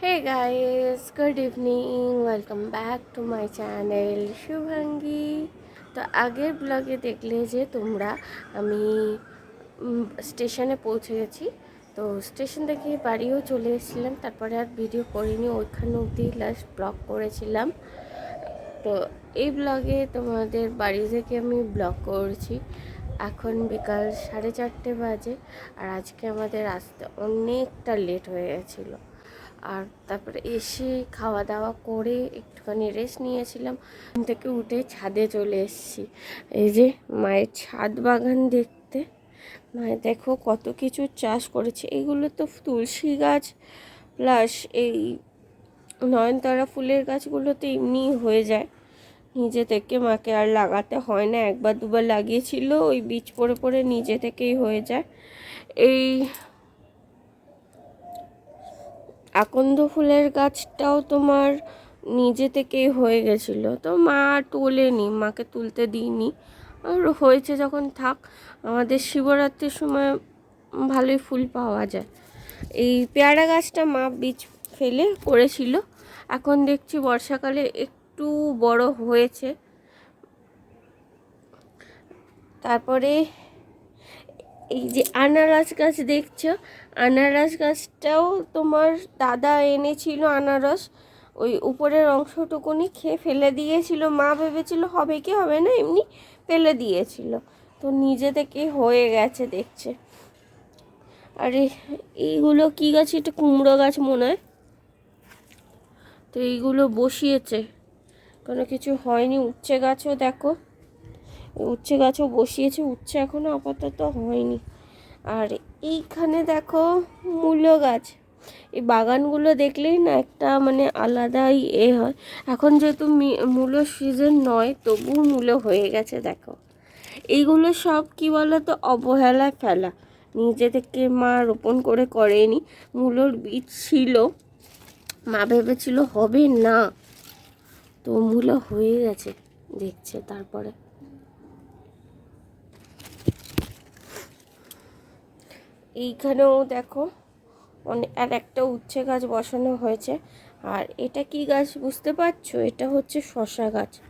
Hey guys, good evening. Welcome back to my channel শুভাঙ্গি তো আগের ব্লগে দেখলে যে তোমরা আমি স্টেশনে পৌঁছে গেছি। তো স্টেশন থেকে বাড়িও চলে এসেছিলাম তারপরে আর ভিডিও করিনি ওইখানে অবধি লাস্ট ব্লগ করেছিলাম। তো এই ব্লগে তোমাদের বাড়ি থেকে আমি ব্লগ করছি। এখন বিকাল সাড়ে চারটে বাজে আর আজকে আমাদের আসতে অনেকটা লেট হয়ে গেছিল। আর তারপরে এসে খাওয়া দাওয়া করে একটুখানি রেস্ট নিয়েছিলাম। থেকে উঠে ছাদে চলে এসেছি। এই যে মায়ের ছাদ বাগান দেখতে। মায়ের দেখো কত কিছু চাষ করেছে। এগুলো তো তুলসী গাছ প্লাস এই নয়নতারা ফুলের গাছগুলো তো এমনি হয়ে যায়। নিজে থেকে মাকে আর লাগাতে হয় না। একবার দুবার লাগিয়েছিল, ওই বীজ পড়ে পড়ে নিজে থেকেই হয়ে যায়। এই আকন্দ ফুলের গাছটাও তোমার নিজে থেকেই হয়ে গেছিল। তো মা তোলেনি, মাকে তুলতে দিইনি। আর হয়েছে যখন থাক, আমাদের শিবরাত্রির সময় ভালোই ফুল পাওয়া যায়। এই পেয়ারা গাছটা মা বীজ ফেলে করেছিল। এখন দেখছি বর্ষাকালে একটু বড় হয়েছে। তারপরে এই যে আনারস গাছ দেখছ? আনারস গাছটাও তোমার দাদা এনেছিল আনারস। ওই উপরের অংশটুকুনি খেয়ে ফেলে দিয়েছিল। মা ভেবেছিল, হবে কি, হবে না? এমনি ফেলে দিয়েছিল। তো নিজে থেকে হয়ে গেছে, দেখছে। আরে, এইগুলো কি গাছ? এটা কুমড়ো গাছ মনে হয়। তো এইগুলো বসিয়েছে। কোনো কিছু হয়নি। উচ্ছে গাছও দেখো। উচ্ছে গাছও বসিয়েছে, উচ্ছে এখনও আপাতত হয়নি। আর এইখানে দেখো মূলো গাছ। এই বাগানগুলো দেখলেই না একটা মানে আলাদাই এ হয়। এখন যেহেতু মূলো সিজন নয় তবু মূলো হয়ে গেছে, দেখো। এইগুলো সব কি তো অবহেলায় ফেলা। নিজে থেকে মা রোপণ করে করেনি। মূলোর বীজ ছিল। মা ভেবেছিল হবে না। তো মূলো হয়ে গেছে, দেখছে তারপরে। এইখানেও দেখো আর একটা উচ্ছে গাছ বসানো হয়েছে। আর এটা কি গাছ বুঝতে পারছ? এটা হচ্ছে শশা গাছ।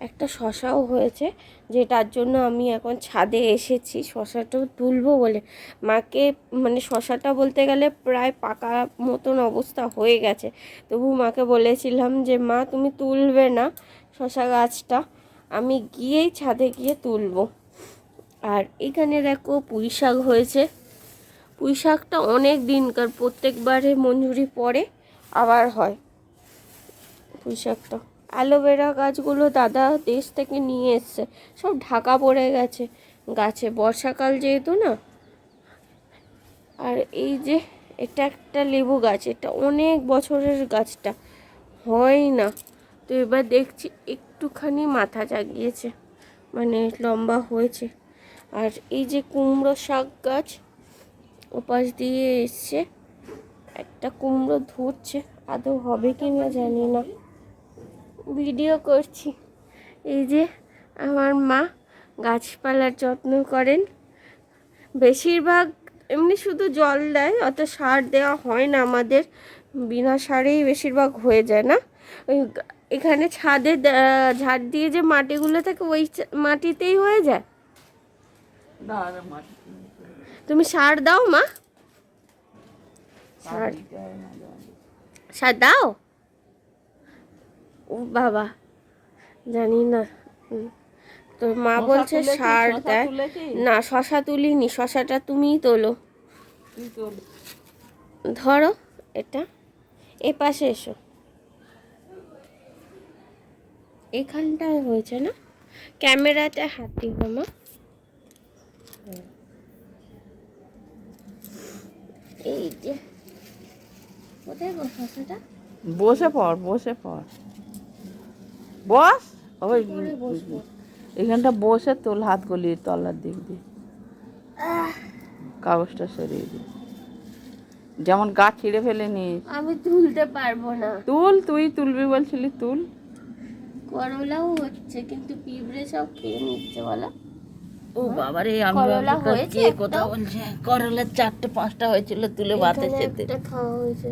একটা শশাও হয়েছে, যেটার জন্য আমি এখন ছাদে এসেছি। শশাটাও তুলবো বলে। মাকে মানে শশাটা বলতে গেলে প্রায় পাকা মতন অবস্থা হয়ে গেছে। তবু মাকে বলেছিলাম যে, মা, তুমি তুলবে না শশা গাছটা। আমি গিয়েই ছাদে গিয়ে তুলবো। আর এখানে দেখো পুঁই শাক হয়েছে। পুঁই শাকটা অনেক দিনকার, প্রত্যেকবারে মঞ্জুরি পরে আবার হয় পুঁই শাকটা। অ্যালোভেরা গাছগুলো দাদা দেশ থেকে নিয়ে এসছে, সব ঢাকা পড়ে গেছে। গাছে বর্ষাকাল যেহেতু না, আর এই যে এটা একটা লেবু গাছ, এটা অনেক বছরের গাছটা, হয় না। তো এবার দেখছি একটুখানি মাথা জাগিয়েছে মানে লম্বা হয়েছে। আর এই যে কুমড়ো শাক গাছ, ওপাশ দিয়ে এসছে। একটা কুমড়ো ধরছে, আদৌ হবে কি না জানি না। ভিডিও করছি। এই যে আমার মা গাছপালার যত্ন করেন। বেশিরভাগ এমনি শুধু জল দেয়, অত সার দেওয়া হয় না আমাদের। বিনা সারেই বেশিরভাগ হয়ে যায় না। ওই এখানে ছাদে ঝাড় দিয়ে যে মাটিগুলো থাকে, ওই মাটিতেই হয়ে যায়। তুমি সার দাও মা। সার সার। দাও? ও বাবা জানি না। তো মা বলছে সার দেয়। না শশা তুলিনি শশাটা তুমিই তোলো? ধরো এটা। এ পাশে এসো। এখানটায় হয়েছে না? ক্যামেরাতে হাত দিব মা। এই যে কোথায় গো শশাটা বসে পড় বসে পড়। বস? ওই এখানটা বসে তোল হাত গলিয়ে তলার দিক দিয়ে। কাগজটা সরিয়ে দিয়ে যেমন গা ছিঁড়ে ফেলে নিস আমি তুলতে পারব না। তুল তুই তুলবি বলছিলি তুল। করলাও হচ্ছে কিন্তু পিঁপড়ে সব খেয়ে নিচ্ছে বলো। ও বাবারে আমি করলা ভাবছি কে কথা বলছে করলার চারটে পাঁচটা হয়েছিল তুলে সাথে খাওয়া হয়েছে।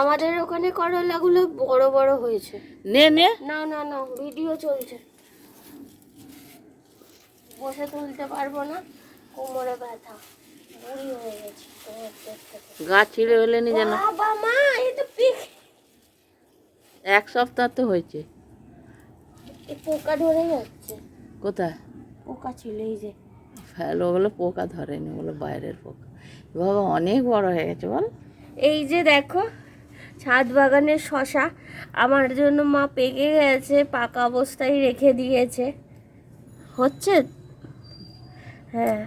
আমাদের ওখানে করলাগুলো বড় বড় হয়েছে। নে নে। না না না ভিডিও চলছে। বসে তুলতে পারব না। কোমরে ব্যথা। বুড়ি হয়ে গেছি। গাছ ছিঁড়ে হলে নি যেন। বাবা মা তো পিক এক সপ্তাহ তো হয়েছে। পোকা ধরে যাচ্ছে। কোথায়? পোকা ছিল এই যে। ফেলো ওগুলো পোকা ধরেনি ওগুলো বাইরের পোকা। বাবা অনেক বড় হয়ে গেছে বল। এই যে দেখো ছাদ বাগানের শশা আমার জন্য মা পেকে গেছে পাকা অবস্থায় রেখে দিয়েছে। হচ্ছে? হ্যাঁ।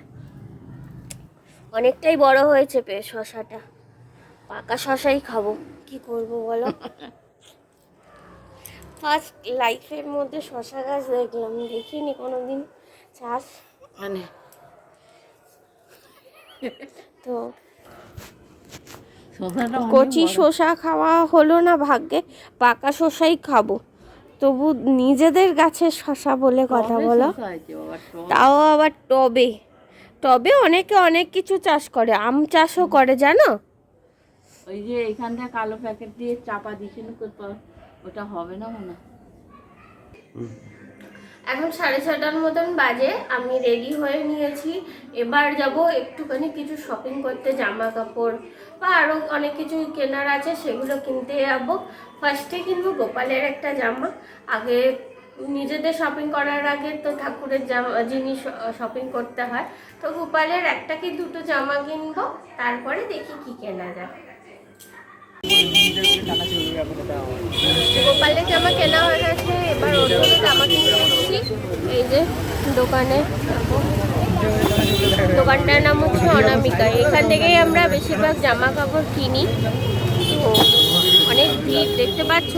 অনেকটাই বড় হয়েছে পে শশাটা। পাকা শশাই খাব। কি করব বলো? ফার্স্ট লাইফের মধ্যে শশা গাছ দেখলাম দেখিনি কোনোদিন চাষ। মানে? তো কচি। শসা খাওয়া হলো না ভাগ্যে পাকা শসাই খাব। তবু নিজেদের গাছের শসা বলে কথা বলো। তাও আবার টবে। টবে অনেকে অনেক কিছু চাষ করে আম চাষও করে জানো? ওই যে এখানটা কালো প্যাকেট দিয়ে চাপা দিয়েছিল কোথাও ওটা হবে না মনে এখন সাড়ে ছটার মতন বাজে আমি রেডি হয়ে নিয়েছি। এবার যাব একটুখানি কিছু শপিং করতে জামা কাপড় বা আরও অনেক কিছু কেনার আছে সেগুলো কিনতে যাব। ফার্স্টে কিনবো গোপালের একটা জামা। আগে নিজেদের শপিং করার আগে তো ঠাকুরের জামা জিনিস শপিং করতে হয় তো গোপালের একটা কি দুটো জামা কিনবো তারপরে দেখি কি কেনা যায়। জামা কেনা হয়ে গেছে, এবার জন্য জামা কিনতে এসেছি। এই যে দোকানে। দোকানটার নাম হচ্ছে অনামিকা। এখান থেকেই আমরা বেশিরভাগ জামা কাপড় কিনি। তো অনেক ভিড়, দেখতে পাচ্ছ?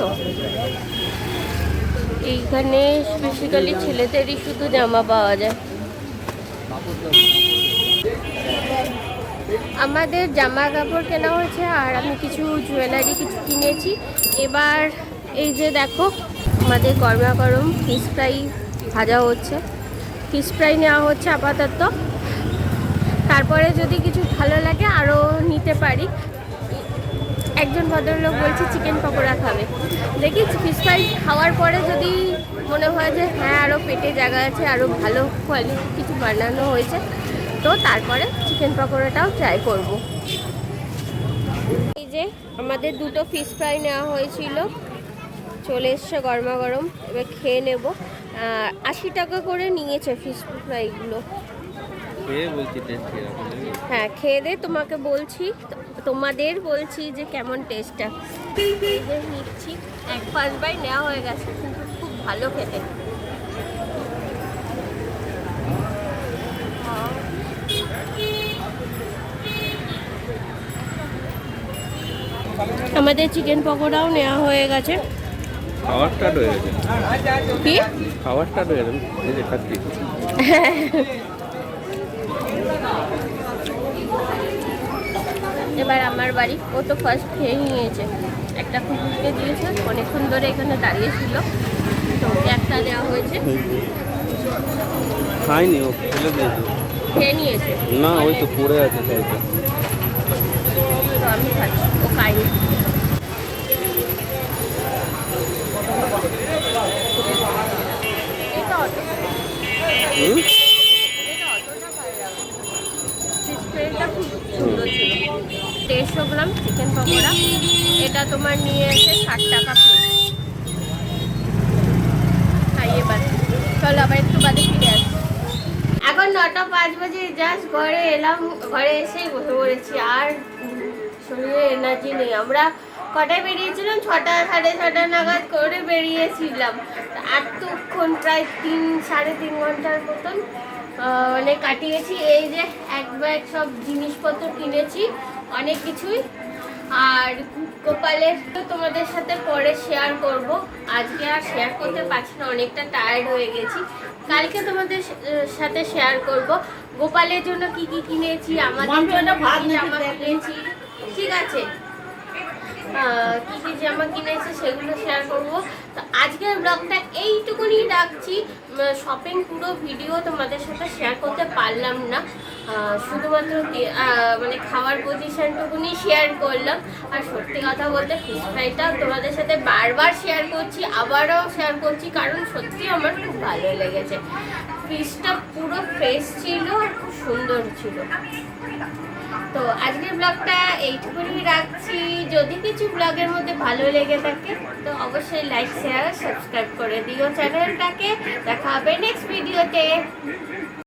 এইখানে বেসিক্যালি ছেলেদেরই শুধু জামা পাওয়া যায়। আমাদের জামা কাপড় কেনা হয়েছে আর আমি কিছু জুয়েলারি কিছু কিনেছি। এবার এই যে দেখো, আমাদের গরমা গরম ফিশ ফ্রাই ভাজা হচ্ছে। ফিশ ফ্রাই নেওয়া হচ্ছে আপাতত। তারপরে যদি কিছু ভালো লাগে, আরও নিতে পারি। একজন ভদ্রলোক বলছে চিকেন পকোড়া খাবে। দেখি ফিশ ফ্রাই খাওয়ার পরে যদি মনে হয় যে হ্যাঁ আরও পেটে জায়গা আছে, আরও ভালো কোয়ালিটি কিছু বানানো হয়েছে, তো তারপরে চিকেন পকোড়াটাও ট্রাই করব। এই যে, আমাদের দুটো ফিশ ফ্রাই নেওয়া হয়েছিল। চলে এসছে গরমা গরম এবার খেয়ে নেব। আশি টাকা করে নিয়েছে ফিশ ফ্রাইগুলো? হ্যাঁ খেয়ে দে তোমাকে বলছি তোমাদের বলছি যে কেমন টেস্টটা নিচ্ছি এক পাঁচ বাই নেওয়া হয়ে গেছে কিন্তু খুব ভালো খেতে। আমাদের চিকেন পকোড়াও নেওয়া হয়ে গেছে। স্টার্ট হয়ে গেছে। কি? স্টার্ট হয়ে গেছে। এই যে খাচ্ছি। এবার আমার বাড়ি। ও তো ফার্স্ট খেয়ে নিয়েছে। একটা কুকুরকে দিয়েছে। অনেকক্ষণ ধরে এখানে দাঁড়িয়েছিল তো একটা দেওয়া হয়েছে। খাইনি ও ফেলে দিয়েছে। খেয়ে নিয়েছে। না ওই তো পড়ে আছে সাইডে তো। আমি খাচ্ছি। ও খাইনি এটা অত হুম এটা অতটা ভালো লাগে ফিশ ফ্রাইটা খুব সুন্দর ছিল দেড়শো গ্রাম চিকেন পকোড়া এটা তোমার নিয়ে এসে ষাট টাকা প্লেট খাইয়ে এবার চলো আবার একটু বাদে ফিরে আসি নটা পাঁচ বাজে জাস্ট ঘরে এলাম, ঘরে এসেই বসে পড়েছি, আর শরীরে এনার্জি নেই। আমরা কটায় বেরিয়েছিলাম? ছটা, সাড়ে ছটা নাগাদ করে বেরিয়েছিলাম। এতক্ষণ, প্রায় তিন, সাড়ে তিন ঘণ্টার মতন মানে কাটিয়েছি। এই যে এক ব্যাগ সব জিনিসপত্র কিনেছি, অনেক কিছুই। আর গোপালের তো তোমাদের সাথে পরে শেয়ার করব। আজকে আর শেয়ার করতে পারছি না, অনেকটা টায়ার্ড হয়ে গেছি। কালকে তোমাদের সাথে শেয়ার করব। গোপালের জন্য কি কি কিনেছি আমাদের জন্য জামা কিনেছি ঠিক আছে। কি কি জামা কিনেছি সেগুলো শেয়ার করব। তো আজকের ব্লগটা এইটুকুনি রাখছি। শপিং পুরো ভিডিও তোমাদের সাথে শেয়ার করতে পারলাম না। শুধুমাত্র মানে খাওয়ার পজিশনটুকুনি শেয়ার করলাম। আর সত্যি কথা বলতে ফিশ ফ্রাইটাও তোমাদের সাথে বারবার শেয়ার করছি, আবারও শেয়ার করছি, কারণ সত্যি আমার খুব ভালো লেগেছে। ফিশটা পুরো ফ্রেশ ছিল আর খুব সুন্দর ছিল। তো আজকের ব্লগটা এইটুকুনি রাখছি। যদি কিছু ব্লগের মধ্যে ভালো লেগে থাকে, তো অবশ্যই লাইক শেয়ার সাবস্ক্রাইব করে দিও চ্যানেলটাকে দেখা হবে নেক্সট ভিডিওতে